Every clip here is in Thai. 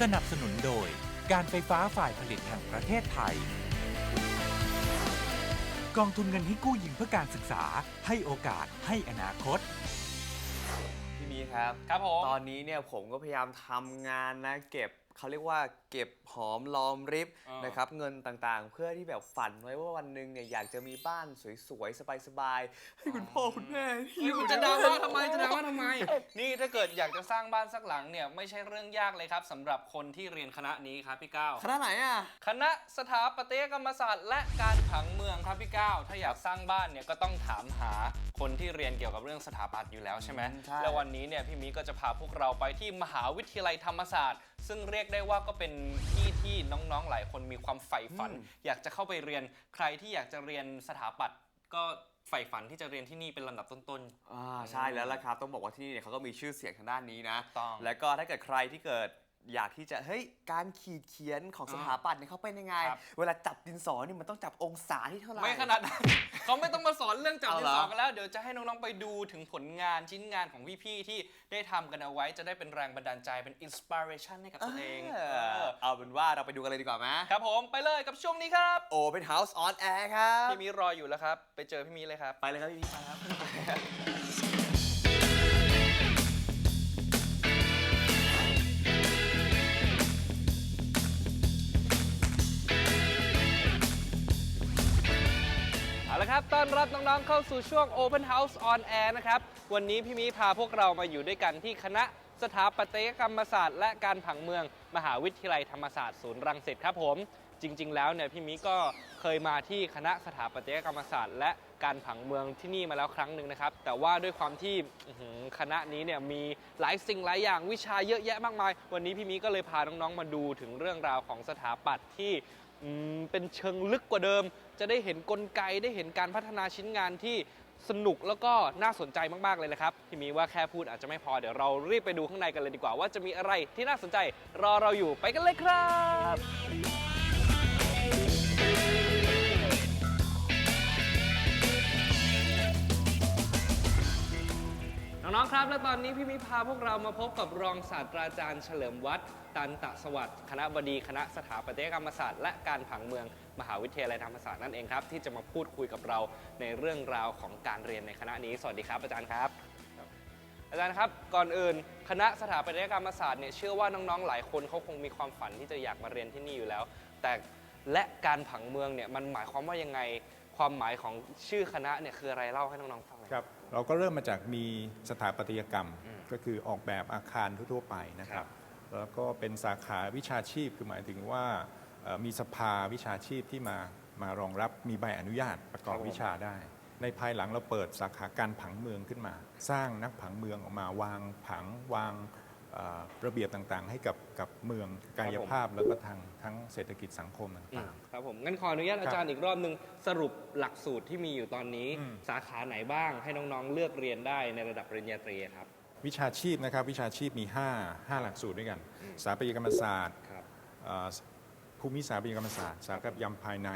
สนับสนุนโดยการไฟฟ้าฝ่ายผลิตแห่งประเทศไทย กองทุนเงินให้กู้ยืมเพื่อการศึกษา ให้โอกาสให้อนาคต พี่มีครับ ครับผม ตอนนี้เนี่ยผมก็พยายามทำงานนะ เก็บ เขาเรียกว่าเก็บหอมรอมริบอ่าน นะครับเงินต่างๆ เพื่อที่แบบฝันไว้ว่าวันหนึ่งเนี่ยอยากจะมีบ้านสวยๆ สบายๆ ให้คุณพ่อคุณแม่เฮ้ยคุณจะดราม่าทำไมจะดราม่าทำไม นี่ถ้าเกิดอยากจะสร้างบ้านสักหลังเนี่ยไม่ใช่เรื่องยากเลยครับสำหรับคนที่เรียนคณะนี้ครับพี่ก้าว คณะไหนอะ คณะสถาปัตยกรรมศาสตร์และการผังเมืองครับพี่ก้าว ถ้าอยากสร้างบ้านเนี่ยก็ต้องถามหาคนที่เรียนเกี่ยวกับเรื่องสถาปัตย์อยู่แล้วใช่ไหมอืมใช่ แล้ววันนี้เนี่ยพี่มีก็จะพาพวกเราไปที่มหาวิทยาลัยธรรมศาสตร์ ซึ่งเรียกได้ว่าก็เป็นที่ที่น้องๆหลายคนมีความใฝ่ฝัน อยากจะเข้าไปเรียนใครที่อยากจะเรียนสถาปัตย์ก็ใฝ่ฝันที่จะเรียนที่นี่เป็นลำดับต้นอ่าใช่แล้วล่ะครับ ต้องบอกว่าที่นี่เนี่ยเขาก็มีชื่อเสียงทางด้านนี้นะ ต้องแล้วก็ถ้าเกิดใครที่เกิด อยากที่จะเฮ้ยการขีดเขียนของสถาปัตย์เนี่ยเขาเป็นยังไง ครับ เวลาจับดินสอนี่มันต้องจับองศาที่เท่าไหร่ ไม่ขนาดนั้น เขาไม่ต้องมาสอนเรื่องจับเอาดิเหรนอ สอกันแล้ว เดี๋ยวจะให้น้องๆไปดูถึงผลงานชิ้นงานของพี่ๆที่ได้ทำกันเอาไว้จะได้เป็นแรงบันดาลใจเป็นอินสปิเรชันให้กับตัวเองเอเอออเอาเป็นว่าเราไปดูกันเลยดีกว่าไหมครับผมไปเลยกับช่วงนี้ครับ โอเป็น House on Air ครับ พี่มีรออยู่แล้วครับ ไปเจอพี่มีเลยครับ ไปเลยครับพี่พีไปครับ อาละครับต้อนรับน้องๆเข้าสู่ช่วง Open House on Air นะครับ วันนี้พี่มีพาพวกเรามาอยู่ด้วยกันที่คณะสถาปัตยกรรมศาสตร์ และการผังเมือง มหาวิทยาลัยธรรมศาสตร์ศูนย์รังสิตครับผม จริง ๆ แล้วเนี่ยพี่มีก็เคยมาที่คณะสถาปัตยกรรมศาสตร์ และการผังเมืองที่นี่มาแล้วครั้งหนึ่งนะครับ แต่ว่าด้วยความที่อื้อหือคณะนี้เนี่ยมีหลายสิ่งหลายอย่างวิชาเยอะแยะมากมาย วันนี้พี่มีก็เลยพาน้องๆมาดูถึงเรื่องราวของสถาปัตย์ที่ เป็นเชิงลึกกว่าเดิม จะได้เห็นกลไกได้เห็นการพัฒนาชิ้นงานที่สนุกแล้วก็น่าสนใจมาก ๆ เลยนะครับพี่มีว่าแค่พูดอาจจะไม่พอเดี๋ยวเรารีบไปดูข้างในกันเลยดีกว่า ว่าจะมีอะไรที่น่าสนใจรอเราอยู่ไปกันเลยครับ น้องๆ ครับ และตอนนี้พี่มิพาพวกเรามาพบกับรองศาสตราจารย์เฉลิมวัฒน์ตันตะสวัสดิ์คณะบดีคณะสถาปัตยกรรมศาสตร์และการผังเมืองมหาวิทยาลัยธรรมศาสตร์นั่นเองครับ ที่จะมาพูดคุยกับเราในเรื่องราวของการเรียนในคณะนี้ สวัสดีครับอาจารย์ครับ อาจารย์ครับ ก่อนอื่น คณะสถาปัตยกรรมศาสตร์เนี่ยเชื่อว่าน้องๆ หลายคนเขาคงมีความฝันที่จะอยากมาเรียนที่นี่อยู่แล้ว แต่และการผังเมืองเนี่ยมันหมายความว่ายังไง ความหมายของชื่อคณะเนี่ยคืออะไรเล่าให้น้องๆฟังหน่อย ครับ เราก็เริ่มมาจากมีสถาปัตยกรรมก็คือออกแบบอาคารทั่วๆไปนะคครัรับบแล้วก็เป็นสาขาวิชาชีพคือหมายถึงว่าเอ่อมีสภาวิชาชีพที่มามารองรับมีใบอนุญาตประกอบวิชาได้ ในภายหลังเราเปิดสาขาการผังเมืองขึ้นมา สร้างนักผังเมืองออกมาวางผังวางเอ่อ ระเบียบต่างๆ ให้กับกับเมืองกายภาพแล้วก็ทางทั้งเศรษฐกิจสังคมต่างครับผมงั้นขออนุญาตอาจารย์อีกรอบหนึ่งสรุปหลักสูตรที่มีอยู่ตอนนี้อืมสาขาไหนบ้างให้น้องๆเลือกเรียนได้ในระดับปริญญาตรีครับ วิชาชีพนะครับวิชาชีพมี 5 5 หลักสูตรด้วยกันสถาปัตยกรรมศาสตร์ครับเอ่อภูมิสถาปัตยกรรมศาสตร์สถาปัตยกรรมภายใน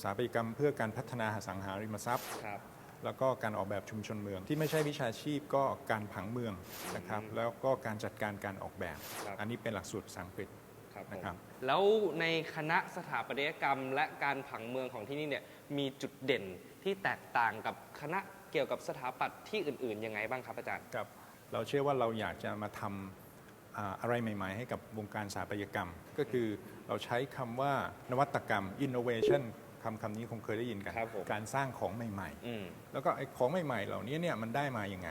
สถาปัตยกรรมเพื่อการพัฒนาอสังหาริมทรัพย์ครับ แล้วก็การออกแบบชุมชนเมือง ที่ไม่ใช่วิชาชีพก็การผังเมืองนะครับแล้วก็การจัดการการออกแบบ ครับ อันนี้เป็นหลักสูตรภาษาอังกฤษ ครับผมนะครับ แล้วในคณะสถาปัตยกรรม และการผังเมืองของที่นี่เนี่ยมีจุดเด่นที่แตกต่างกับคณะเกี่ยวกับสถาปัตย์ที่อื่นๆยังไงบ้างครับอาจารย์ ครับเราเชื่อว่าเราอยากจะมาทำอ่าอะไรใหม่ ๆ ให้กับวงการสถาปัตยกรรม ก็คือเราใช้คำว่านวัตกรรม innovation คำคำนี้คงเคยได้ยินกัน ครับผม การสร้างของใหม่อืม ๆ แล้วก็ไอ้ของใหม่ๆ เหล่านี้เนี่ยมันได้มายังไง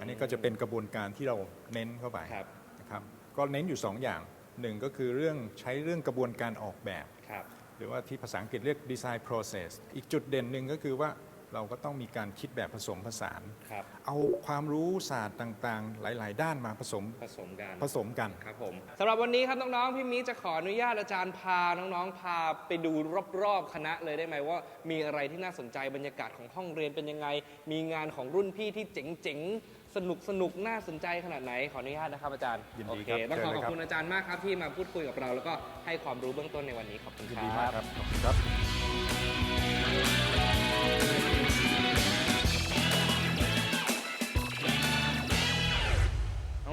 อันนี้ก็จะเป็นกระบวนการที่เราเน้นเข้าไปครับ นะครับก็เน้นอยู่2อย่างหนึ่งก็คือเรื่องใช้เรื่องกระบวนการออกแบบ ครับ หรือว่าที่ภาษาอังกฤษเรียก design process อีกจุดเด่นหนึ่งก็คือว่า เราก็ต้องมีการคิดแบบผสมผสาน ครับ เอาความรู้ศาสตร์ต่างๆ หลาย ๆ ด้านมาผสมผสมกันผสมกัน ครับผมสำหรับวันนี้ครับน้องๆพี่มีจะขออนุญาตอาจารย์พาน้องๆพาไปดูรอบๆคณะเลยได้ไหมว่า มีอะไรที่น่าสนใจบรรยากาศของห้องเรียนเป็นยังไง มีงานของรุ่นพี่ที่เจ๋งๆสนุกสนุกๆน่าสนใจขนาดไหนขออนุญาตนะครับอาจารย์ยินโอดีเคครับต้องขอเชิญขเลยอบครับ คุณอาจารย์มากครับที่มาพูดคุยกับเรา แล้วก็ให้ความรู้เบื้องต้นในวันนี้ขอบคุณยินคดีรัมากบครับขอบคุณครับ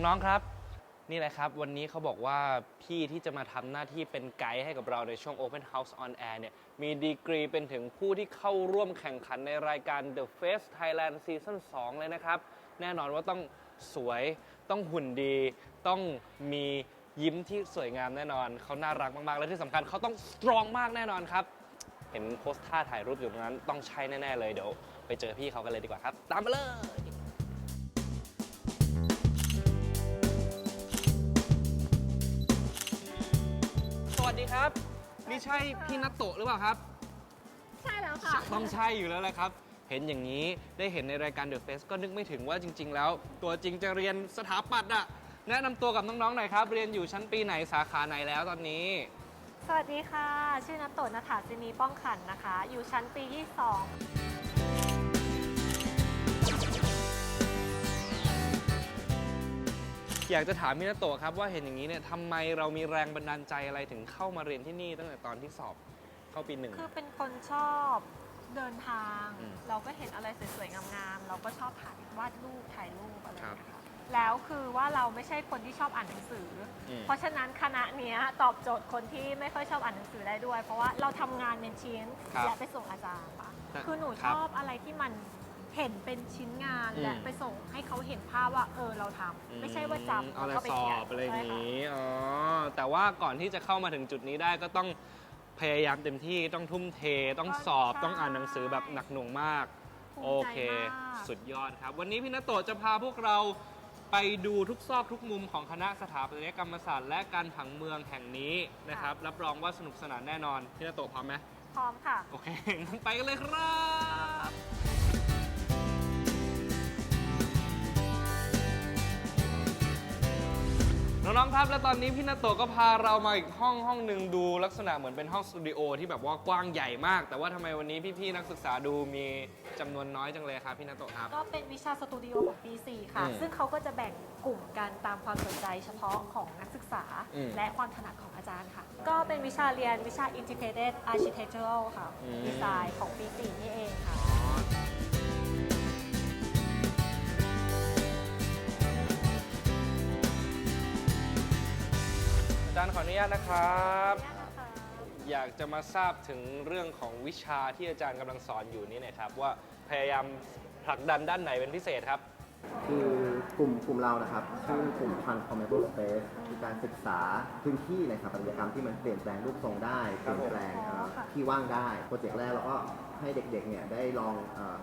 น้องๆครับ นี่แหละครับ วันนี้เขาบอกว่าพี่ที่จะมาทำหน้าที่เป็นไกด์ให้กับเราในช่วง Open House on Air เนี่ยมีดีกรีเป็นถึงผู้ที่เข้าร่วมแข่งขันในรายการ The Face Thailand Season 2 เลยนะครับ แน่นอนว่าต้องสวยต้องหุ่นดี ต้องมียิ้มที่สวยงามแน่นอน เขาน่ารักมากๆ และที่สำคัญเขาต้องสตรองมากแน่นอนครับ เห็นโพสท่าถ่ายรูปอยู่ตรงนั้นต้องใช่แน่ๆเลยเดี๋ยวไปเจอพี่เขากันเลยดีกว่าครับ ตามมาเลย สดีครับ นี่ใช่พี่นัตโตะหรือเปล่าครับ ใช่แล้วค่ะ ต้องใช่อยู่แล้วแหละครับ เห็นอย่างนี้ได้เห็นในรายการ The Face ก็นึกไม่ถึงว่าจริง ๆ แล้ว ตัวจริงจะเรียนสถาปัตย์อะแนะนำตัวกับน้องๆหน่อยครับ เรียนอยู่ชั้นปีไหนสาขาไหนแล้วตอนนี้ สวัสดีค่ะ ชื่อนัตโตะนัฐาจินีป้องขันนะคะ อยู่ชั้นปี 22 องอยากจะถามพี่นัตโตะครับว่าเห็นอย่างนี้เนี่ยทำไมเรามีแรงบันดาลใจอะไรถึงเข้ามาเรียนที่นี่ตั้งแต่ตอนที่สอบเข้าปีหนึ่ง คือเป็นคนชอบเดินทาง อืมเราก็เห็นอะไรสวยๆ งามๆ เราก็ชอบถ่ายวาดรูปถ่ายรูปอะไรอย่างครับเงี้ยค่ะแล้วคือว่าเราไม่ใช่คนที่ชอบอ่านหนังสืออม เพราะฉะนั้นคณะเนี้ยตอบโจทย์คนที่ไม่ค่อยชอบอ่านหนังสือได้ด้วย เพราะว่าเราทำงานเป็นชิ้นครับและไปส่งอาจารย์ค่ะแต่คือหนูคชรับอบอะไรที่มัน เห็นเป็นชิ้นงานอืมและไปส่งให้เขาเห็นภาพว่าเออเราทำไม่ใช่ว่าจำเอาแล้วแต่ก็ไปสอเขียนบอะไรอย่างใช่ค่ะนี้ อ๋อ แต่ว่าก่อนที่จะเข้ามาถึงจุดนี้ได้ก็ต้องพยายามเต็มที่ต้องทุ่มเทต้องสอบต้องอ่านหนังสือแบบหนักหน่วงมากภูโอมิใจเคมากสุดยอดครับ วันนี้พี่นโตะจะพาพวกเราไปดูทุกซอกทุกมุมของคณะสถาปัตยกรรมศาสตร์และการผังเมืองแห่งนี้นะครับ รับรองว่าสนุกสนานแน่นอน พี่นโตะพร้อมไหม พร้อมค่ะ โอเคงั้นไปกันเลยครับ น้องๆ ครับและตอนนี้พี่นาโตะก็พาเรามาอีกห้องห้องหนึ่งดูลักษณะเหมือนเป็นห้องสตูดิโอที่แบบว่ากว้างใหญ่มาก แต่ว่าทำไมวันนี้พี่ๆนักศึกษาดูมีจำนวนน้อยจังเลยครับพี่นาโตะครับ ก็เป็นวิชาสตูดิโอของปี 4 ค่ะ อืมซึ่งเขาก็จะแบ่งกลุ่มกันตามความสนใจเฉพาะของนักศึกษา อืมและความถนัดของอาจารย์ค่ะ ก็เป็นวิชาเรียนวิชา Integrated Architectural ค่ะ อืมดีไซน์ของปี 4 นี่เองค่ะาจารย์ขออนุญาตนะครับขออนุญาตนะคะอยากจะมาทราบถึงเรื่องของวิชาที่อาจารย์กำลังสอนอยู่นี่นะครับ ว่าพยายามผลักดันด้านไหนเป็นพิเศษครับ คือกลุ่มกลุ่มเรานะครับชื่อกลุ่ม Transformable Space คือการศึกษาพื้นที่ในสถาปัตยกรรมที่มันเปลี่ยนแปลงรูปทรงได้เปลี่ยนแปลงอ๋อเอ่อค่ะที่ว่างได้โปรเจกต์แรกเราก็ให้เด็กๆเนี่ยได้ลองเอ่อ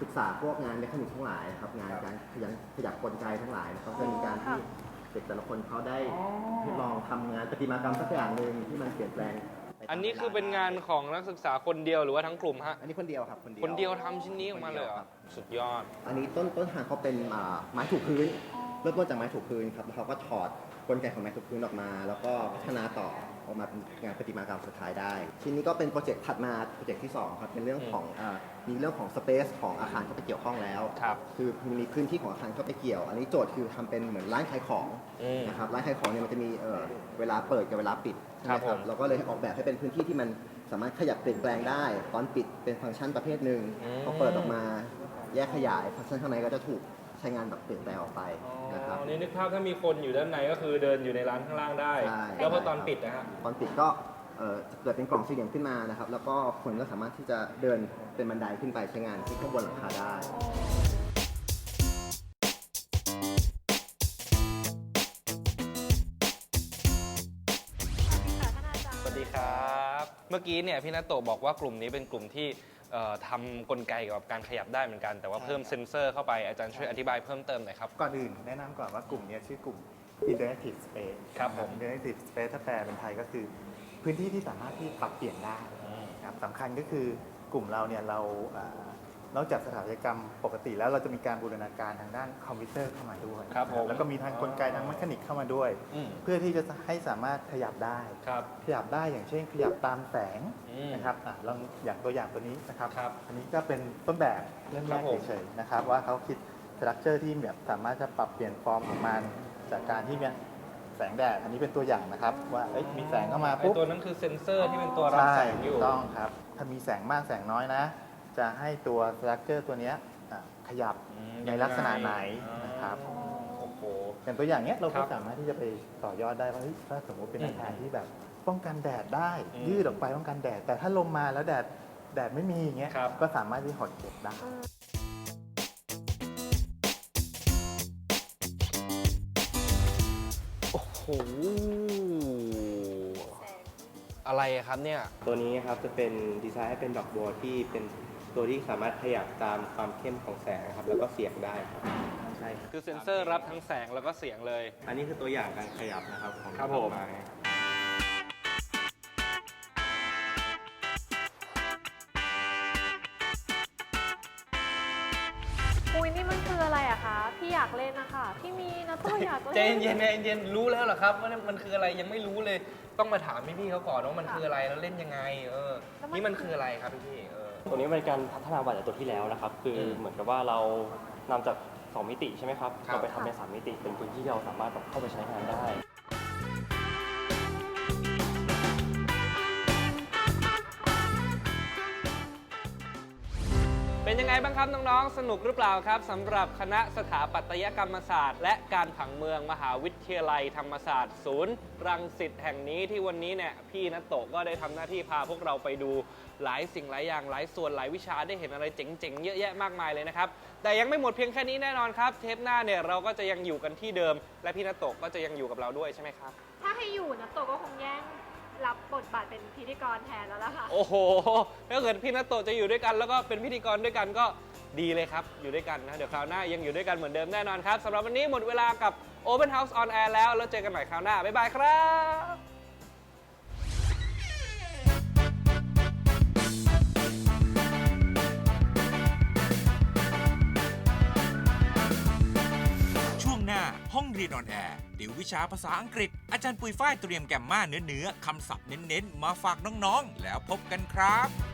ศึกษาพวกงานเมคานิกทั้งหลายนะครับงานการขยันขยับกลไกทั้งหลายนะครับจะมีการที่ เด็กแต่ละคนเขาได้ทดลองทำงานประติมากรรมสักอย่างหนึ่งที่มันเปลี่ยนแปลงไปตามอันนี้คือเป็นงานของนักศึกษาคนเดียวหรือว่าทั้งกลุ่มฮะ อันนี้คนเดียวครับ คนเดียว คนเดียวทำชิ้นนี้ออกมาเลยเหรอคนดีวครับสุดยอด อันนี้ต้นต้นทางเขาเป็นอ่าไม้ถูกพื้น เริ่มต้นจากไม้ถูกพื้นครับแล้วเขาก็ถอดกลไกของไม้ถูกพื้นออกมา แล้วก็พัฒนาต่อ ออกมาเป็นงานประติมากรรมสุดท้ายได้ ชิ้นนี้ก็เป็นโปรเจกต์ถัดมาโปรเจกต์ที่สองครับเป็นเรื่องของอ่ามีเรื่องของสเปซของอาคารเข้าไปเกี่ยวข้องแล้วครับคือมีพื้นที่ของอาคารเข้าไปเกี่ยว อันนี้โจทย์คือทำเป็นเหมือนร้านขายของอืมนะครับร้านขายของเนี่ยมันจะมีเอ่อเวลาเปิดกับเวลาปิดใช่ไหมครับผม เราก็เลยออกแบบให้เป็นพื้นที่ที่มันสามารถขยับเปลี่ยนแปลงได้ ตอนปิดเป็นฟังก์ชันประเภทหนึ่งอืมพอเปิดออกมาแยกขยายฟังก์ชันข้างในก็จะถูก ใช้งานแบบเปลี่ยนแปลงออกไปนะครับอ๋อนี่นึกภาพถ้ามีคนอยู่ด้านในก็คือเดินอยู่ในร้านข้างล่างได้ ใช่แล้วพอตอนปิดนะฮะ ตอนปิดก็เอ่อเกิดเป็นกล่องสี่เหลี่ยมขึ้นมานะครับ แล้วก็คนก็สามารถที่จะเดินเป็นบันไดขึ้นไปใช้งานที่ข้างบนหลังคาได้ค่ะท่านอาจารย์สวัสดีครับ เมื่อกี้เนี่ยพี่นัตโตะบอกว่ากลุ่มนี้เป็นกลุ่มที่ เอ่อทำกลไกเกี่ยวกับการขยับได้เหมือนกัน แต่ว่าเพิ่มเซ็นเซอร์เข้าไปอาจารย์ช่วยอธิบายเพิ่มเติมหน่อยครับ ก่อนอื่นแนะนำก่อนว่ากลุ่มเนี้ยชื่อกลุ่ม Interactive Space ครับผม นะ Interactive Space ถ้าแปลเป็นไทยก็คือ พื้นที่ที่สามารถที่ปรับเปลี่ยนได้นะครับสำคัญก็คือกลุ่มเราเนี่ยเราเอ่อ นอกจากสถาปัตยกรรมปกติแล้วเราจะมีการบูรณาการทางด้านคอมพิวเตอร์เข้ามาด้วยครับผม แล้วก็มีทางกลไกทางเมคานิกเข้ามาด้วย อืมเพื่อที่จะให้สามารถขยับได้ ครับ ขยับได้อย่างเช่นขยับตามแสงอืมนะครับอะลองอย่างตัวอย่างตัวนี้นะครับ ครับอันนี้ก็เป็นต้นแบบเริ่มคแรรับกผม เฉยๆนะครับ ว่าเขาคิดสตรัคเจอร์ที่แบบสามารถจะปรับเปลี่ยนฟอร์มของมันจากการที่เนี่ยแสงแดดอันนี้เป็นตัวอย่างนะครับ ว่าเอ้ยมีแสงเข้ามาไอปุ๊บตัวนั้นคือเซ็นเซอร์ที่เป็นตัวรับใช่แสงอยู่ ถูกต้องครับ ถ้ามีแสงมากแสงน้อยนะ จะให้ตัวสตรัคเจอร์ตัวเนี้ยอะขยับอืมในลักษณะไหนนะครับ โอ้โห อย่างตัวอย่างเนี้ยเราครัก็บสามารถที่จะไปต่อยอดได้ว่าเฮ้ยถ้าสมมติเป็นอืมอาคารที่แบบ ป้องกันแดดได้ อืมยืดออกไปป้องกันแดด แต่ถ้าลมมาแล้วแดดแดดไม่มีอย่างเงี้ยครับ ก็สามารถที่หดเก็บได้ โอ้โห อะไรอะครับเนี่ย ตัวนี้นะครับจะเป็นดีไซน์ให้เป็นดอกบัวที่เป็น ตัวที่สามารถขยับตามความเข้มของแสงนะครับแล้วก็เสียงได้ครับใช่ครับคือเซ็นเซอร์รับทั้งแสงแล้วก็เสียงเลย อันนี้คือตัวอย่างการขยับนะครับของครับผมดอกไออะไรอะคะ พี่อยากเล่นนะคะ พี่มีนะตัวอยากใจเล่นเย็นๆใจเย็นๆรู้แล้วเหรอครับว่ามันคืออะไรยังไม่รู้เลย ต้องมาถามพี่ๆเขาก่อนว่ามันคืออะไรแล้วเล่นยังไง เออ แล้วมัน นี่มันคืออะไรครับพี่ๆเออ ตัวนี้เป็นการพัฒนามาจากตัวที่แล้วนะครับ คืออมเหมือนกับว่าเรานำจาก 2 มิติใช่ไหมครับครับ เราไปทำเป็น 3 มิติ เป็นพื้นที่ที่เราสามารถแบบเข้าไปใช้งานได้ เป็นยังไงบ้างครับน้องๆ สนุกหรือเปล่าครับสำหรับคณะสถาปัตยกรรมศาสตร์ และการผังเมืองมหาวิทยาลัยธรรมศาสตร์ ศูนย์รังสิตแห่งนี้ที่วันนี้เนี่ยพี่นัตโตะก็ได้ทำหน้าที่พาพวกเราไปดูหลายสิ่งหลายอย่างหลายส่วนหลายวิชาได้เห็นอะไรเจ๋งๆ เยอะแยะมากมายเลยนะครับ แต่ยังไม่หมดเพียงแค่นี้แน่นอนครับ เทปหน้าเนี่ยเราก็จะยังอยู่กันที่เดิม และพี่นัตโตะก็จะยังอยู่กับเราด้วยใช่ไหมครับ ถ้าให้อยู่นะโตก็คงแย่ง รับบทบาทเป็นพิธีกรแทนแล้วล่ะค่ะ โอ้โหถ้าเกิดพี่นัตโตะจะอยู่ด้วยกัน แล้วก็เป็นพิธีกรด้วยกันก็ดีเลยครับ อยู่ด้วยกันนะ เดี๋ยวคราวหน้ายังอยู่ด้วยกันเหมือนเดิมแน่นอนครับสำหรับวันนี้หมดเวลากับ Open House on Air แล้ว แล้วเจอกันใหม่คราวหน้า บ๊ายบายครับช่วงหน้าห้องเรียนออนแอร์ ติววิชาภาษาอังกฤษ อาจารย์ปุยฝ้ายเตรียมแกมมาเนื้อๆคำศัพท์เน้นๆ มาฝากน้องๆ แล้วพบกันครับ